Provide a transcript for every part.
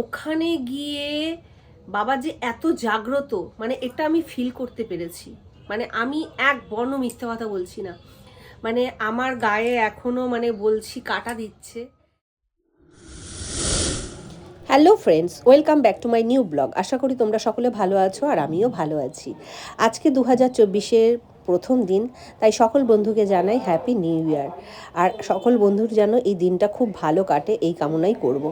ওখানে গিয়ে বাবা যে এত জাগ্রত মানে এটা আমি ফিল করতে পেরেছি। মানে আমি এক বর্ণ মিথ্যে কথা বলছি না। মানে আমার গায়ে এখনও মানে বলছি, কাটা দিচ্ছে। Hello friends welcome back to my new blog আশা করি তোমরা সকলে ভালো আছো আর আমিও ভালো আছি। আজকে দু হাজার চব্বিশের প্রথম দিন, তাই সকল বন্ধুকে জানাই হ্যাপি নিউ ইয়ার আর সকল বন্ধুর যেন এই দিনটা খুব ভালো কাটে, এই কামনাই করব।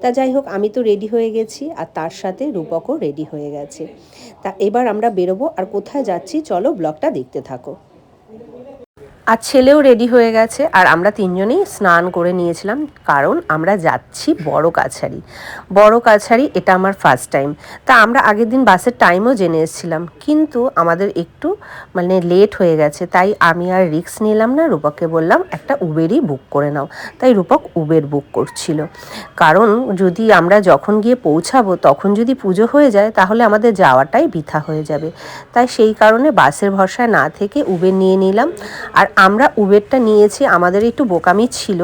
তা যাই হোক, আমি তো রেডি হয়ে গেছি, আর তার সাথে রূপকও রেডি হয়ে গেছে। তা এবার আমরা বেরোবো, আর কোথায় যাচ্ছি, চলো ব্লগটা দেখতে থাকো। আর ছেলেও রেডি হয়ে গেছে। আর আমরা তিনজনেই স্নান করে নিয়েছিলাম। কারণ আমরা যাচ্ছি বড় কাছারি। বড় কাছারি, এটা আমার ফার্স্ট টাইম তা আমরা আগের দিন বাসের টাইমও জেনে এসেছিলাম। কিন্তু আমাদের একটু মানে লেট হয়ে গেছে। তাই আমি আর রিক্স নিলাম না। রূপককে বললাম, একটা উবেরই বুক করে নাও। তাই রূপক উবের বুক করছিল। কারণ যদি আমরা যখন গিয়ে পৌঁছাবো, তখন যদি পুজো হয়ে যায়, তাহলে আমাদের যাওয়াটাই বৃথা হয়ে যাবে। তাই সেই কারণে বাসের ভরসায় না থেকে উবের নিয়ে নিলাম। আর আমরা উবেরটা নিয়েছি, আমাদের একটু বোকামি ছিল।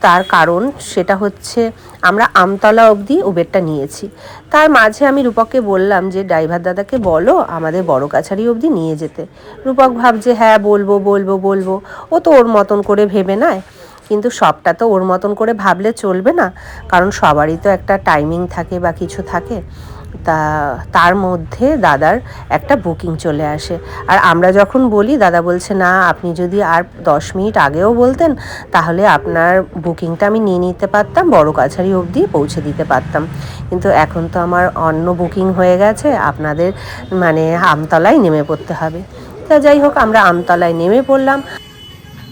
তার কারণ সেটা হচ্ছে আমরা আমতলা অবধি উবেরটা নিয়েছি। তার মাঝে আমি রূপককে বললাম যে, ড্রাইভার দাদাকে বলো আমাদের বড় কাছারি অবধি নিয়ে যেতে। রূপক ভাবছে হ্যাঁ বলব বলব বলব। ও তো ওর মতন করে ভেবে নেয়। কিন্তু সবটা তো ওর মতন করে ভাবলে চলবে না। কারণ সবারই তো একটা টাইমিং থাকে বা কিছু থাকে। তা, তার মধ্যে দাদার একটা বুকিং চলে আসে। আর আমরা যখন বলি, দাদা বলছে, না, আপনি যদি আর দশ মিনিট আগেও বলতেন, তাহলে আপনার বুকিংটা আমি নিয়ে নিতে পারতাম, বড় কাছারি অবধি পৌঁছে দিতে পারতাম। কিন্তু এখন তো আমার অন্য বুকিং হয়ে গেছে, আপনাদের মানে আমতলায় নেমে পড়তে হবে। তা যাই হোক, আমরা আমতলায় নেমে পড়লাম।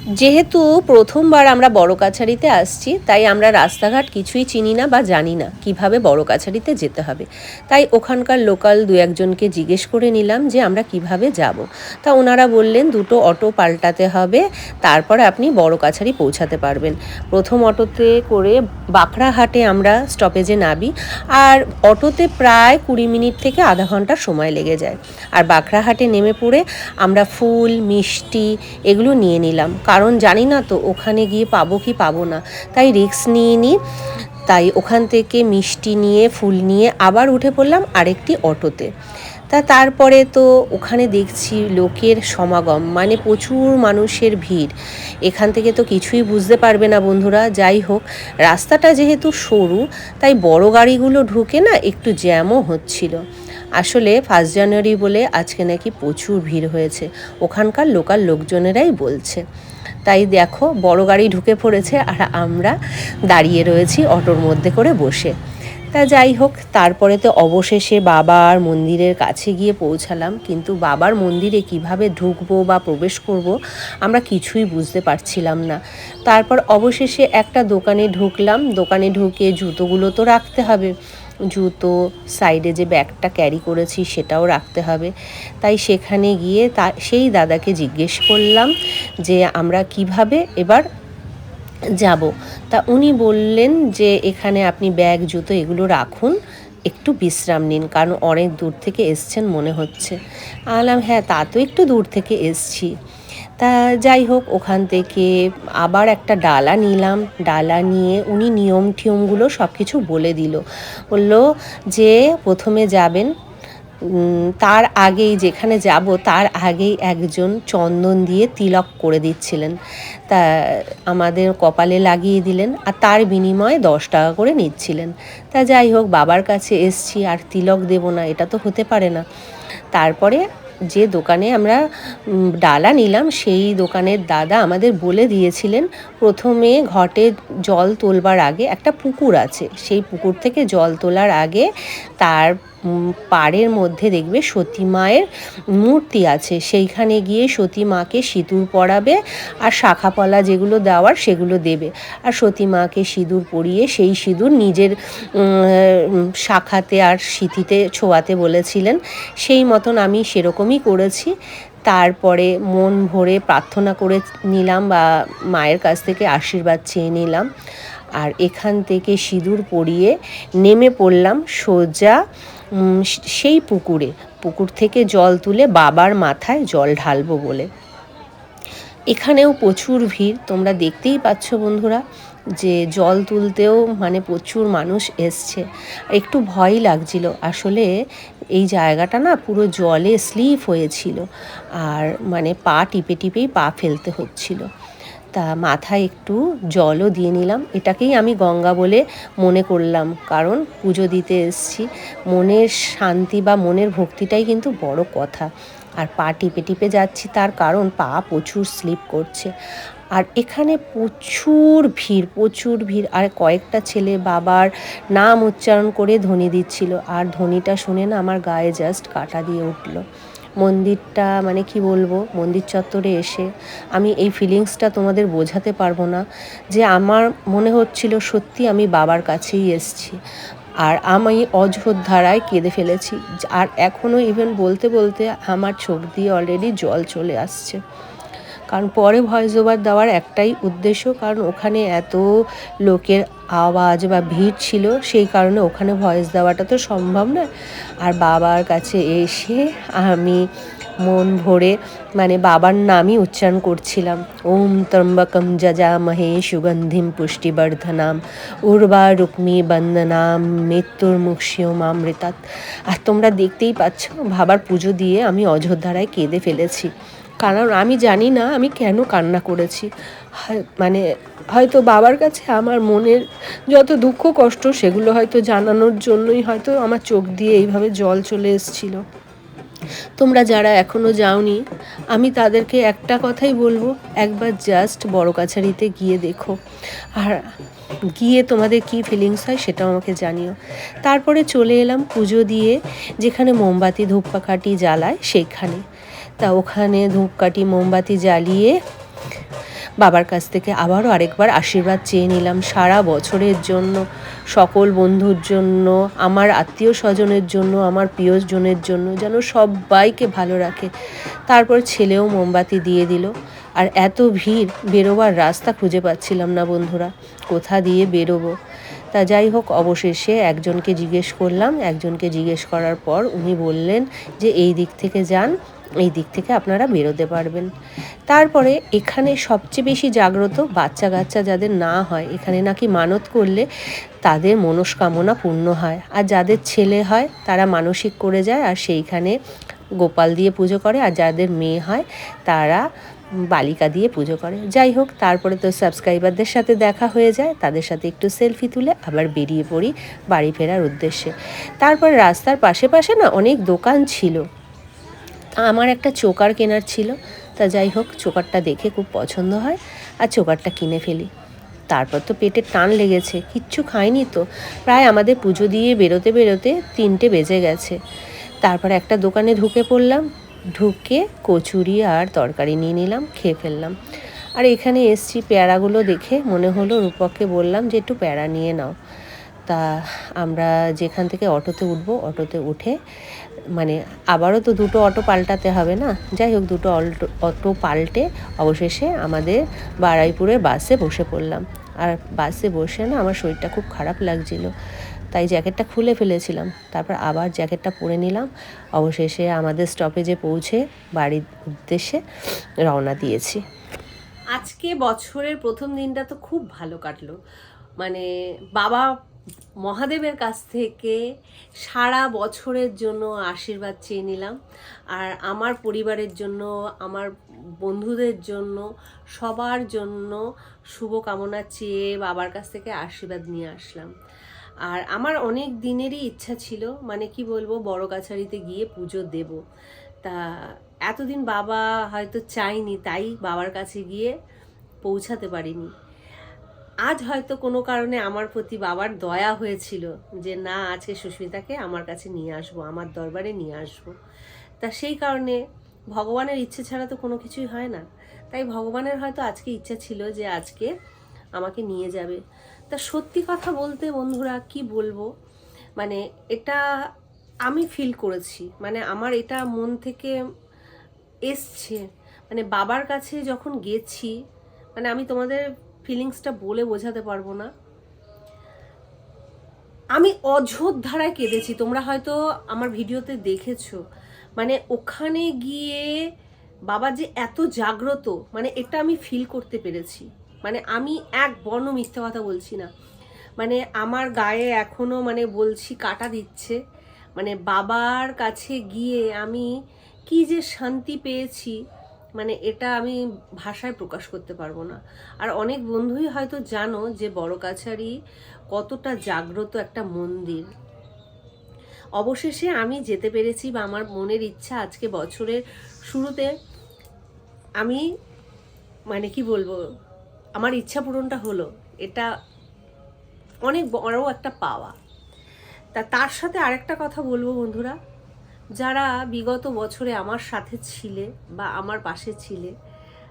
যেহেতু প্রথমবার আমরা বড় কাছারিতে আসছি, তাই আমরা রাস্তাঘাট কিছুই চিনি না বা জানি না কীভাবে বড় কাছারিতে যেতে হবে। তাই ওখানকার লোকাল দু একজনকে জিজ্ঞেস করে নিলাম যে আমরা কীভাবে যাব। তা ওনারা বললেন, দুটো অটো পাল্টাতে হবে, তারপরে আপনি বড় কাছারি পৌঁছাতে পারবেন। প্রথম অটোতে করে বাঁকড়াহাটে আমরা স্টপেজে নাবি আর অটোতে প্রায় কুড়ি মিনিট থেকে আধা ঘণ্টা সময় লেগে যায়। আর বাঁকড়াহাটে নেমে পড়ে আমরা ফুল, মিষ্টি এগুলো নিয়ে নিলাম। কারণ জানি না তো ওখানে গিয়ে পাবো কি পাবো না। তাই রিস্ক নিয়ে নিই তাই ওখান থেকে মিষ্টি নিয়ে, ফুল নিয়ে আবার উঠে পড়লাম আরেকটি অটোতে। তা তারপরে তো ওখানে দেখছি লোকের সমাগম মানে প্রচুর মানুষের ভিড়। এখান থেকে তো কিছুই বুঝতে পারবে না বন্ধুরা, যাই হোক, রাস্তাটা যেহেতু সরু, তাই বড় গাড়িগুলো ঢুকে না একটু জ্যামও হচ্ছিল। আসলে ফার্স্ট জানুয়ারি বলে আজকে নাকি প্রচুর ভিড় হয়েছে, ওখানকার লোকাল লোকজনেরাই বলছে। তাই দেখো, বড় গাড়ি ঢুকে পড়েছে আর আমরা দাঁড়িয়ে রয়েছি অটোর মধ্যে করে বসে। তা যাই হোক, তারপরে তো অবশেষে বাবার মন্দিরের কাছে গিয়ে পৌঁছালাম। কিন্তু বাবার মন্দিরে কীভাবে ঢুকবো বা প্রবেশ করব আমরা কিছুই বুঝতে পারছিলাম না। তারপর অবশেষে একটা দোকানে ঢুকলাম। দোকানে ঢুকে জুতোগুলো তো রাখতে হবে। জুতো সাইডে যে ব্যাগটা ক্যারি করেছি সেটাও রাখতে হবে। তাই সেখানে গিয়ে তা, সেই দাদাকে জিজ্ঞেস করলাম যে, আমরা কীভাবে এবার যাব? তা উনি বললেন যে, এখানে আপনি ব্যাগ, জুতো এগুলো রাখুন, একটু বিশ্রাম নিন, কারণ অনেক দূর থেকে এসছেন মনে হচ্ছে। আলাম হ্যাঁ তা তো একটু দূর থেকে এসছি। তা যাই হোক, ওখান থেকে আবার একটা ডালা নিলাম। ডালা নিয়ে উনি নিয়ম টিয়মগুলো সব কিছু বলে দিল। বলল যে, প্রথমে যাবেন তার আগেই যেখানে যাব, তার আগেই একজন চন্দন দিয়ে তিলক করে দিচ্ছিলেন। তা আমাদের কপালে লাগিয়ে দিলেন আর তার বিনিময়ে দশ টাকা করে নিচ্ছিলেন। তা যাই হোক, বাবার কাছে এসছি, আর তিলক দেব না, এটা তো হতে পারে না। তারপরে যে দোকানে আমরা ডালা নিলাম, সেই দোকানের দাদা আমাদের বলে দিয়েছিলেন, প্রথমে ঘটে জল তোলবার আগে একটা পুকুর আছে। সেই পুকুর থেকে জল তোলার আগে তার পাড়ের মধ্যে দেখবে সতী মায়ের মূর্তি আছে। সেইখানে গিয়ে সতী মাকে সিঁদুর পরাবে আর শাখাপলা যেগুলো দেওয়ার সেগুলো দেবে। আর সতী মাকে সিঁদুর পরিয়ে সেই সিঁদুর নিজের শাখাতে আর সিঁথিতে ছোঁয়াতে বলেছিলেন, সেই মতন আমি সেরকমই করেছি। তারপরে মন ভরে প্রার্থনা করে নিলাম বা মায়ের কাছ থেকে আশীর্বাদ চেয়ে নিলাম। আর এখান থেকে সিঁদুর পরিয়ে নেমে পড়লাম সোজা সেই পুকুরে। পুকুর থেকে জল তুলে বাবার মাথায় জল ঢালবো বলে। এখানেও প্রচুর ভিড়। তোমরা দেখতেই পাচ্ছ বন্ধুরা যে জল তুলতেও মানে প্রচুর মানুষ এসছে। একটু ভয় লাগছিল। আসলে এই জায়গাটা না পুরো জলে স্লিপ হয়েছিল। আর মানে পা টিপে টিপেই পা ফেলতে হচ্ছিল। তা মাথায় একটু জলও দিয়ে নিলাম। এটাকেই আমি গঙ্গা বলে মনে করলাম, কারণ পুজো দিতে এসছি। মনের শান্তি বা মনের ভক্তিটাই কিন্তু বড় কথা। আর পা টিপে টিপে যাচ্ছি, তার কারণ পা প্রচুর স্লিপ করছে। আর এখানে প্রচুর ভিড় প্রচুর ভিড়। আর কয়েকটা ছেলে বাবার নাম উচ্চারণ করে ধ্বনি দিচ্ছিল। আর ধ্বনিটা শুনে না আমার গায়ে জাস্ট কাটা দিয়ে উঠল। মন্দিরটা মানে কি বলব, মন্দির চত্বরে এসে আমি এই ফিলিংসটা তোমাদের বোঝাতে পারব না যে আমার মনে হচ্ছিল সত্যি আমি বাবার কাছেই এসছি। আর আমি অযোধ্যারায় কেঁদে ফেলেছি। আর এখনও ইভেন বলতে বলতে আমার চোখ দিয়ে অলরেডি জল চলে আসছে। কারণ পরে ভয়েস ওভার দেওয়ার একটাই উদ্দেশ্য, কারণ ওখানে এত লোকের আওয়াজ বা ভিড় ছিল, সেই কারণে ওখানে ভয়েস দেওয়াটা তো সম্ভব না আর বাবার কাছে এসে আমি মন ভরে মানে বাবার নামই উচ্চারণ করছিলাম। ওম ত্রম্বকম যজামহে সুগন্ধিম পুষ্টিবর্ধনাম, উর্বা রুক্মি বন্দনাম, মৃত্যুর মুক্ষিয়মামৃতাৎ আর তোমরা দেখতেই পাচ্ছ, বাবার পুজো দিয়ে আমি অযোধ্যারায় কেঁদে ফেলেছি। কারণ আমি জানি না আমি কেন কান্না করেছি। মানে হয়তো বাবার কাছে আমার মনের যত দুঃখ কষ্ট সেগুলো হয়তো জানানোর জন্যই হয়তো আমার চোখ দিয়ে এইভাবে জল চলে এসেছিল। তোমরা যারা এখনও যাওনি, আমি তাদেরকে একটা কথাই বলব, একবার জাস্ট বড় কাছারিতে গিয়ে দেখো। আর গিয়ে তোমাদের কি ফিলিংস হয় সেটাও আমাকে জানিও। তারপরে চলে এলাম পুজো দিয়ে, যেখানে মোমবাতি, ধূপকাঠি জ্বালায় সেখানে তা ওখানে ধূপকাঠি, মোমবাতি জ্বালিয়ে বাবার কাছ থেকে আবারও আরেকবার আশীর্বাদ চেয়ে নিলাম। সারা বছরের জন্য, সকল বন্ধুর জন্য, আমার আত্মীয় স্বজনের জন্য, আমার প্রিয়জনের জন্য যেন সবাইকে ভালো রাখে। তারপর ছেলেও মোমবাতি দিয়ে দিল। আর এত ভিড়, বেরোবার রাস্তা খুঁজে পাচ্ছিলাম না বন্ধুরা। কোথা দিয়ে বেরোবো? তা যাই হোক, অবশেষে একজনকে জিজ্ঞেস করলাম। একজনকে জিজ্ঞেস করার পর উনি বললেন যে, এই দিক থেকে যান এই দিক থেকে আপনারা বেরোতে পারবেন। তারপরে এখানে সবচেয়ে বেশি জাগ্রত বাচ্চা কাচ্চা যাদের না হয়, এখানে নাকি মানত করলে তাদের মনস্কামনা পূর্ণ হয়। আর যাদের ছেলে হয়, তারা মানসিক করে যায় আর সেইখানে গোপাল দিয়ে পুজো করে। আর যাদের মেয়ে হয়, তারা বালিকা দিয়ে পুজো করে। যাই হোক, তারপরে তো সাবস্ক্রাইবারদের সাথে দেখা হয়ে যায়, তাদের সাথে একটু সেলফি তুলে আবার বেরিয়ে পড়ি বাড়ি ফেরার উদ্দেশ্যে। তারপর রাস্তার পাশে পাশে না অনেক দোকান ছিল। আমার একটা চোকার কেনার ছিল, তা যাই হোক, চোকারটা দেখে খুব পছন্দ হয়, আর চোকারটা কিনে ফেলি। তারপর তো পেটে টান লেগেছে, কিচ্ছু খাইনি তো। প্রায় আমাদের পুজো দিয়ে বেরোতে বেরোতে তিনটে বেজে গেছে। তারপর একটা দোকানে ঢুকে পড়লাম, ঢুকে কচুরি আর তরকারি নিয়ে নিলাম, খেয়ে ফেললাম। আর এখানে এসছি পেয়ারাগুলো দেখে, মনে হলো রূপককে বললাম যে একটু প্যারা নিয়ে নাও। তা আমরা যেখান থেকে অটোতে উঠবো, অটোতে উঠে মানে আবারও তো দুটো অটো পাল্টাতে হবে না? যাই হোক, দুটো অল্টো, অটো পাল্টে অবশেষে আমাদের বারাইপুরের বাসে বসে পড়লাম। আর বাসে বসে না আমার শরীরটা খুব খারাপ লাগছিল, তাই জ্যাকেটটা খুলে ফেলেছিলাম। তারপর আবার জ্যাকেটটা পরে নিলাম। অবশেষে আমাদের স্টপেজে পৌঁছে বাড়ির উদ্দেশ্যে রওনা দিয়েছি। আজকে বছরের প্রথম দিনটা তো খুব ভালো কাটলো। মানে বাবা মহাদেবের কাছ থেকে সারা বছরের জন্য আশীর্বাদ চেয়ে নিলাম। আর আমার পরিবারের জন্য, আমার বন্ধুদের জন্য, সবার জন্য শুভকামনা চেয়ে বাবার কাছ থেকে আশীর্বাদ নিয়ে আসলাম। আর আমার অনেক দিনেরই ইচ্ছা ছিল মানে কি বলব, বড় কাছারিতে গিয়ে পুজো দেব। তা এতদিন বাবা হয়তো চাইনি, তাই বাবার কাছে গিয়ে পৌঁছাতে পারিনি। আজ হয়তো কোনো কারণে আমার প্রতি বাবার দয়া হয়েছিল যে, না, আজকে সুস্মিতাকে আমার কাছে নিয়ে আসব, আমার দরবারে নিয়ে আসব। তা সেই কারণে ভগবানের ইচ্ছে ছাড়া তো কোনো কিছুই হয় না। তাই ভগবানের হয়তো আজকে ইচ্ছা ছিল যে, আজকে আমাকে নিয়ে যাবে। তা সত্যি কথা বলতে বন্ধুরা, কি বলব? মানে এটা আমি ফিল করেছি। মানে আমার এটা মন থেকে এসছে। মানে বাবার কাছে যখন গেছি মানে আমি তোমাদের ফিলিংসটা বলে বোঝাতে পারব না। আমি অযোধ্যারায় কেঁদেছি, তোমরা হয়তো আমার ভিডিওতে দেখেছ। মানে ওখানে গিয়ে বাবা যে এত জাগ্রত মানে এটা আমি ফিল করতে পেরেছি। মানে আমি এক বর্ণ মিথ্যে কথা বলছি না। মানে আমার গায়ে এখনও মানে বলছি, কাটা দিচ্ছে। মানে বাবার কাছে গিয়ে আমি কি যে শান্তি পেয়েছি। মানে এটা আমি ভাষায় প্রকাশ করতে পারব না। আর অনেক বন্ধুই হয়তো জানো যে বড় কাছারি কতটা জাগ্রত একটা মন্দির। অবশেষে আমি যেতে পেরেছি বা আমার মনের ইচ্ছা আজকে বছরের শুরুতে আমি মানে কি বলব, আমার ইচ্ছা পূরণটা হলো। এটা অনেক বড় একটা পাওয়া। তা তার সাথে আরেকটা কথা বলব বন্ধুরা। যারা বিগত বছরে আমার সাথে ছিলে বা আমার পাশে ছিলে,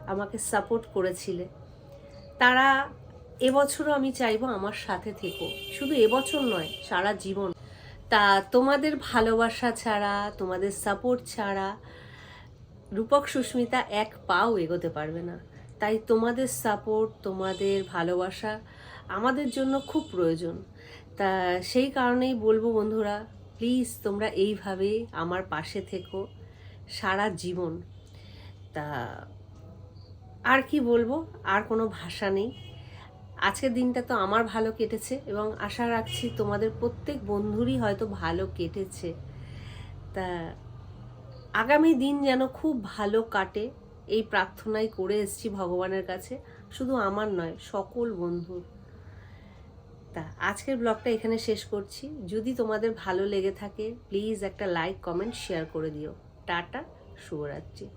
আমাকে সাপোর্ট করেছিলে, তারা এবছরও আমি চাইব আমার সাথে থেকো। শুধু এবছর নয়, সারা জীবন। তা তোমাদের ভালোবাসা ছাড়া, তোমাদের সাপোর্ট ছাড়া রূপক, সুস্মিতা এক পাও এগোতে পারবে না। তাই তোমাদের সাপোর্ট তোমাদের ভালোবাসা আমাদের জন্য খুব প্রয়োজন। তা সেই কারণেই বলব বন্ধুরা প্লিজ তোমরা এইভাবে আমার পাশে থেকো। সারা জীবন। তা, আর কি বলব? আর কোনো ভাষা নেই। আজকের দিনটা তো আমার ভালো কেটেছে এবং আশা রাখছি তোমাদের প্রত্যেক বন্ধুরই হয়তো ভালো কেটেছে। তা, আগামী দিন যেন খুব ভালো কাটে এই প্রার্থনাই করে এসেছি ভগবানের কাছে। শুধু আমার নয়, সকল বন্ধুর। তা, আজকের ব্লগটা এখানে শেষ করছি। যদি তোমাদের ভালো লেগে থাকে প্লিজ একটা লাইক কমেন্ট শেয়ার করে দিও। টাটা, শুভরাত্রি।